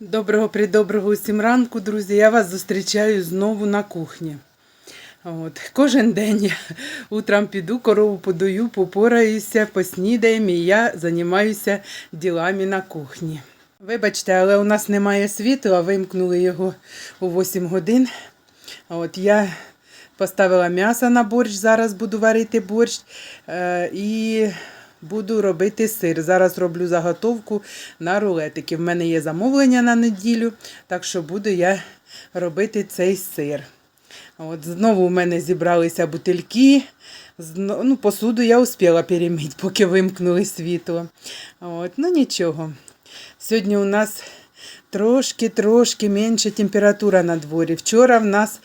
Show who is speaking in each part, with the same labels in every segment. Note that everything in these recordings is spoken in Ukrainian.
Speaker 1: Доброго придоброго усім ранку, друзі. Я вас зустрічаю знову на кухні. От. Кожен день я утром піду, корову подаю, попораюся, поснідаємо і я займаюся ділами на кухні. Вибачте, але у нас немає світла, вимкнули його у 8 годин. От я поставила м'ясо на борщ, зараз буду варити борщ. Е, і буду робити сир. Зараз роблю заготовку на рулетики. В мене є замовлення на неділю, так що буду я робити цей сир. От знову в мене зібралися бутильки. Ну, посуду я успіла перемити, поки вимкнули світло. От, ну нічого. Сьогодні у нас трошки-трошки менша температура на дворі. Вчора в нас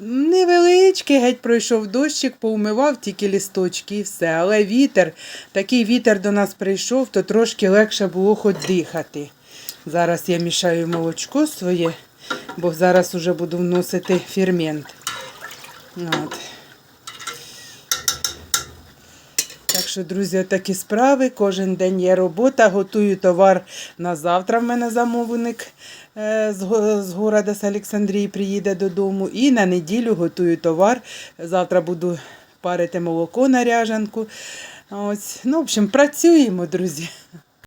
Speaker 1: невеличкий геть пройшов дощик, поумивав тільки лісточки і все. Але вітер, такий вітер до нас прийшов, то трошки легше було хоч дихати. Зараз я мішаю молочко своє, бо зараз уже буду вносити фермент. От. Так що, друзі, такі справи. Кожен день є робота. Готую товар на завтра. В мене замовник е, з, го- з города з Олександрії приїде додому. І на неділю готую товар. Завтра буду парити молоко на ряжанку. Ось. Ну, в общем, працюємо, друзі.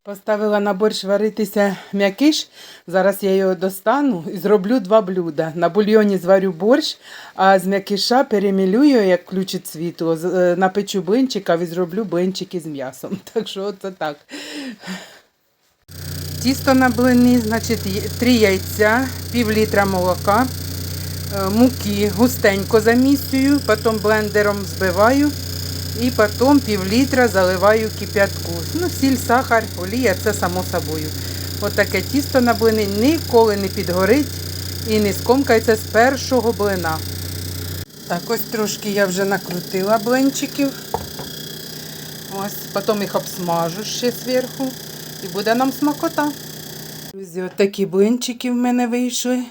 Speaker 1: Поставила на борщ варитися м'якиш. Зараз я його достану і зроблю два блюда. На бульйоні зварю борщ, а з м'якиша перемілюю, як включить світло. е, Напечу блинчиків і зроблю блинчики з м'ясом. Так що це так. Тісто на блини, значить, три яйця, пів літра молока, е, муки густенько замісюю, потім блендером збиваю і потім пів літра заливаю кип'ятку. Ну, сіль, сахар, олія, це само собою. Отаке тісто на блини ніколи не підгорить і не скомкається з першого блина. Так, ось трошки я вже накрутила блинчиків. Ось, потім їх обсмажу ще зверху. І буде нам смакота. Друзі, от такі блинчики в мене вийшли.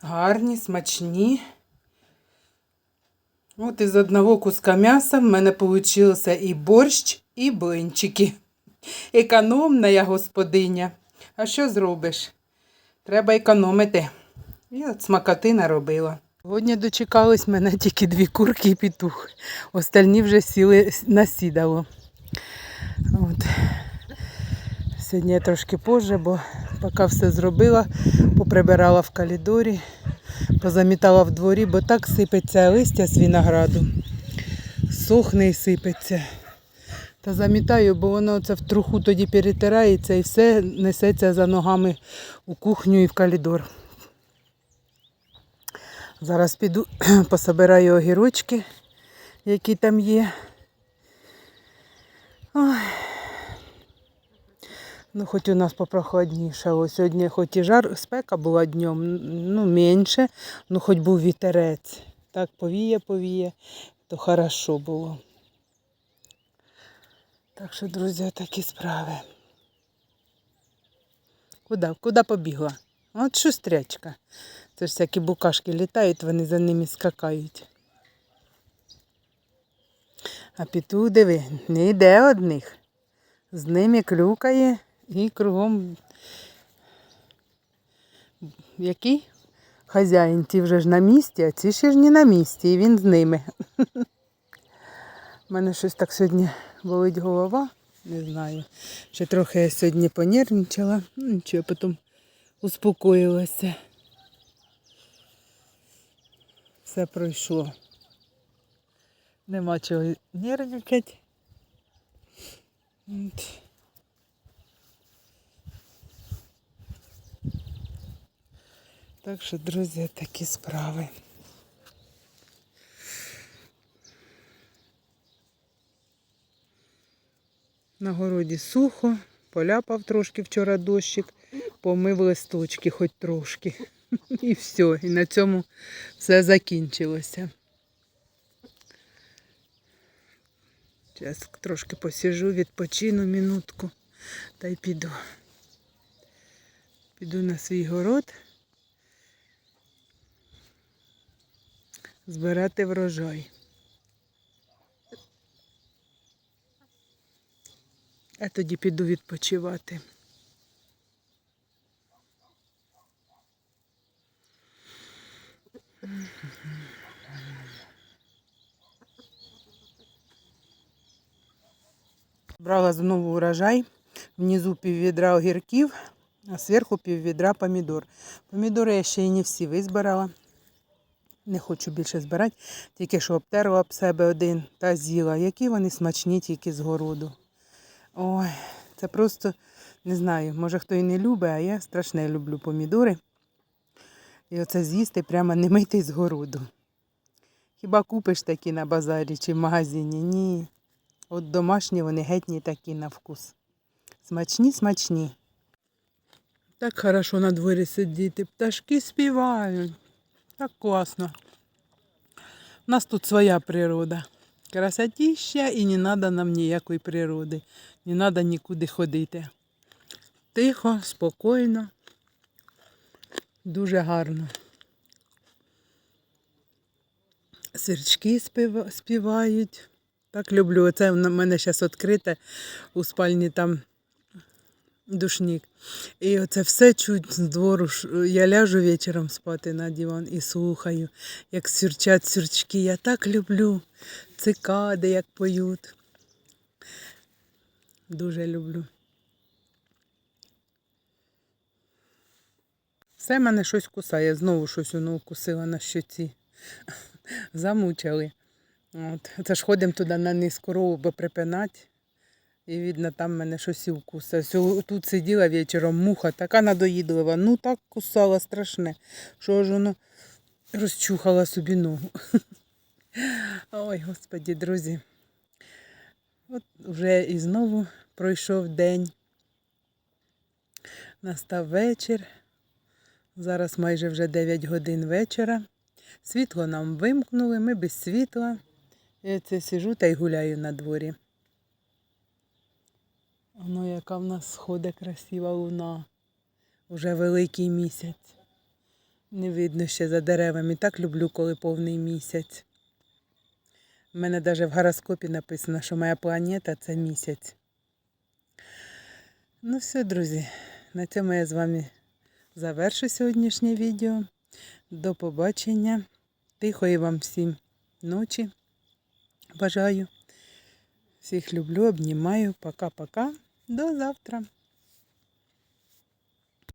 Speaker 1: Гарні, смачні. От із одного куска м'яса в мене вийшло і борщ, і блинчики. Економна я господиня. А що зробиш? Треба економити. І от смакоти наробила. Сьогодні дочекались мене тільки дві курки і петух. Остальні вже сіли на сідало. От. Сьогодні я трошки позже, бо поки все зробила, поприбирала в калідорі, позамітала в дворі, бо так сипеться листя з винограду. Сохне і сипеться. Та замітаю, бо воно це в труху тоді перетирається і все несеться за ногами у кухню і в калідор. Зараз піду пособираю огірочки, які там є. Ну, хоч у нас попрохладніше. Сьогодні хоч і жар, спека була днем, ну, менше, ну хоч був вітерець. Так повіє, повіє, то хорошо було. Так що, друзі, такі справи. Куди? Куди побігла? От шустрячка. Це ж всякі букашки літають, вони за ними скакають. А петух, диви, не йде одних. З ними клюкає і кругом. Який? Хазяїн, ті вже ж на місці, а ці ще ж не на місці, і він з ними. У мене щось так сьогодні болить голова, не знаю. Ще трохи я сьогодні понервничала, ну нічого, потім успокоїлася. Все пройшло. Нема чого нервничати. Так що, друзі, такі справи. На городі сухо, поляпав трошки вчора дощик, помив листочки хоч трошки. І все. І на цьому все закінчилося. Зараз трошки посижу, відпочину минутку та й піду. Піду на свій город збирати врожай. А тоді піду відпочивати. Брала знову урожай, внизу піввідра огірків, а зверху піввідра помідор. Помідори я ще й не всі визбирала. Не хочу більше збирати, тільки що обтерла об себе один та з'їла. Які вони смачні тільки з городу. Ой, це просто не знаю, може хто і не любить, а я страшне люблю помідори. І оце з'їсти прямо не мити з городу. Хіба купиш такі на базарі чи в магазині? Ні. От домашні вони геть не такі на вкус. Смачні, смачні. Так хорошо на дворі сидіти. Пташки співають. Так класно. У нас тут своя природа. Красотища і не треба нам ніякої природи. Не треба нікуди ходити. Тихо, спокійно. Дуже гарно. Сирчки співа- співають. Так люблю. Оце в мене зараз відкрите у спальні там душник. І оце все чуть з двору. Я ляжу вечором спати на диван і слухаю, як сюрчать сюрчки. Я так люблю цикади, як поють. Дуже люблю. Все мене щось кусає. Знову щось воно укусила на щоці. Замучили. От. Це ж ходимо туди на низ корову, бо припинати. І видно, там мене щось. Сьо- Тут сиділа вечором муха, така надоїдлива. Ну так кусала страшне, що аж воно розчухала собі ногу. Ой, господі, друзі. От вже і знову пройшов день. Настав вечір. Зараз майже вже 9 годин вечора. Світло нам вимкнули, ми без світла. Я це сижу та й гуляю на дворі. Воно яка в нас сходить красива луна. Уже великий місяць. Не видно ще за деревами. Так люблю, коли повний місяць. У мене навіть в гороскопі написано, що моя планета це місяць. Ну все, друзі, на цьому я з вами завершу сьогоднішнє відео. До побачення. Тихої вам всім ночі. Бажаю. Всіх люблю, обнімаю. Пока-пока. До завтра.